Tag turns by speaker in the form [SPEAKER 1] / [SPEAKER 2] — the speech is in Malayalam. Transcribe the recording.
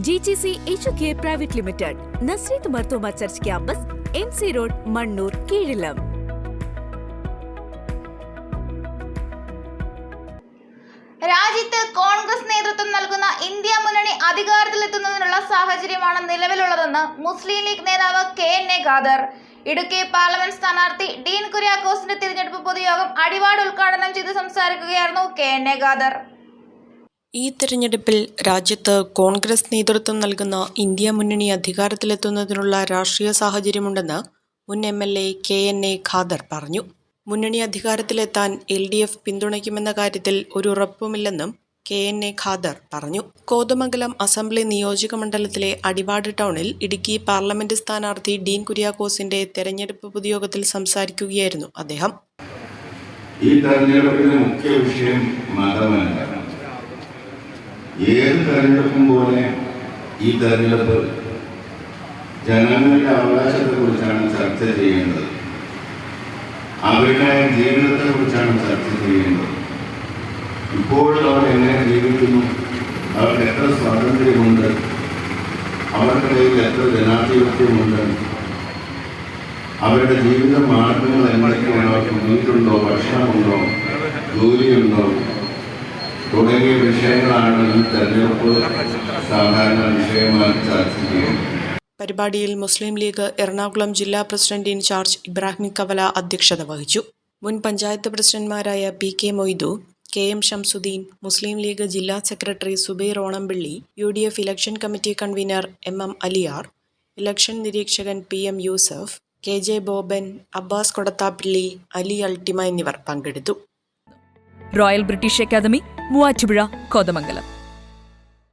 [SPEAKER 1] G G C H K private limited Nazareth Marthoma church campus M C road Mannoor Keezhillam
[SPEAKER 2] രാജ്യത്ത് കോൺഗ്രസ് നേതൃത്വം നൽകുന്ന ഇന്ത്യ മുന്നണി അധികാരത്തിലെത്തുന്നതിനുള്ള സാഹചര്യമാണ് നിലവിലുള്ളതെന്ന് മുസ്ലിം ലീഗ് നേതാവ് K N A Khader. Idukki parliament സ്ഥാനാർത്ഥി ഡീൻ കുര്യാക്കോസിന്റെ തിരഞ്ഞെടുപ്പ് പൊതുയോഗം അടിവാട് ഉദ്ഘാടനം ചെയ്ത് സംസാരിക്കുകയായിരുന്നു കെ എൻ എ ഖാദർ.
[SPEAKER 3] ഈ തെരഞ്ഞെടുപ്പിൽ രാജ്യത്ത് കോൺഗ്രസ് നേതൃത്വം നൽകുന്ന ഇന്ത്യ മുന്നണി അധികാരത്തിലെത്തുന്നതിനുള്ള രാഷ്ട്രീയ സാഹചര്യമുണ്ടെന്ന് മുൻ M L A K N A Khader പറഞ്ഞു. മുന്നണി അധികാരത്തിലെത്താൻ എൽ ഡി എഫ് പിന്തുണയ്ക്കുമെന്ന കാര്യത്തിൽ ഒരു ഉറപ്പുമില്ലെന്നും കെ എൻ എ ഖാദർ പറഞ്ഞു. കോതമംഗലം അസംബ്ലി നിയോജക മണ്ഡലത്തിലെ അടിവാട് ടൗണിൽ ഇടുക്കി പാർലമെന്റ് സ്ഥാനാർത്ഥി ഡീൻ കുര്യാക്കോസിന്റെ തെരഞ്ഞെടുപ്പ് പൊതുയോഗത്തിൽ സംസാരിക്കുകയായിരുന്നു അദ്ദേഹം.
[SPEAKER 4] ഈ തെരഞ്ഞെടുപ്പിന്റെ മുഖ്യ വിഷയം മതമല്ല. ഏത് തെരഞ്ഞെടുപ്പും പോലെ ഈ തെരഞ്ഞെടുപ്പ് ജനങ്ങളുടെ അവകാശത്തെ കുറിച്ചാണ് ചർച്ച ചെയ്യേണ്ടത്. അവരുടെ ജീവിതത്തെ കുറിച്ചാണ് ചർച്ച ചെയ്യേണ്ടത്. ഇപ്പോൾ അവർ എങ്ങനെ ജീവിക്കുന്നു? അവർക്ക് എത്ര സ്വാതന്ത്ര്യമുണ്ട്? അവരുടെ അവർക്കിടയിൽ എത്ര ജനാധിപത്യമുണ്ട്? അവരുടെ ജീവിത മാർഗങ്ങൾ എന്തൊക്കെയാണ്? അവർക്ക് വീടുണ്ടോ? ഭക്ഷണമുണ്ടോ? ജോലിയുണ്ടോ? തുടങ്ങിയ വിഷയങ്ങളാണ് ഈ തെരഞ്ഞെടുപ്പ് സാധാരണ വിഷയമായി ചർച്ച ചെയ്യുന്നത്.
[SPEAKER 3] പരിപാടിയിൽ മുസ്ലിം ലീഗ് എറണാകുളം ജില്ലാ പ്രസിഡന്റ് ഇൻചാർജ് ഇബ്രാഹിം കവല അധ്യക്ഷത വഹിച്ചു. മുൻ panchayat പ്രസിഡന്റ്മാരായ P K Moidu K M Shamsuddin Muslim League ജില്ലാ secretary Subair Onampilly U D F election committee convener M M Aliyar election നിരീക്ഷകൻ P M Yusuf K J Boban Abbas Kodathappilly Ali Altima എന്നിവർ പങ്കെടുത്തു.
[SPEAKER 1] Royal British academy Muvattupuzha Kothamangalam.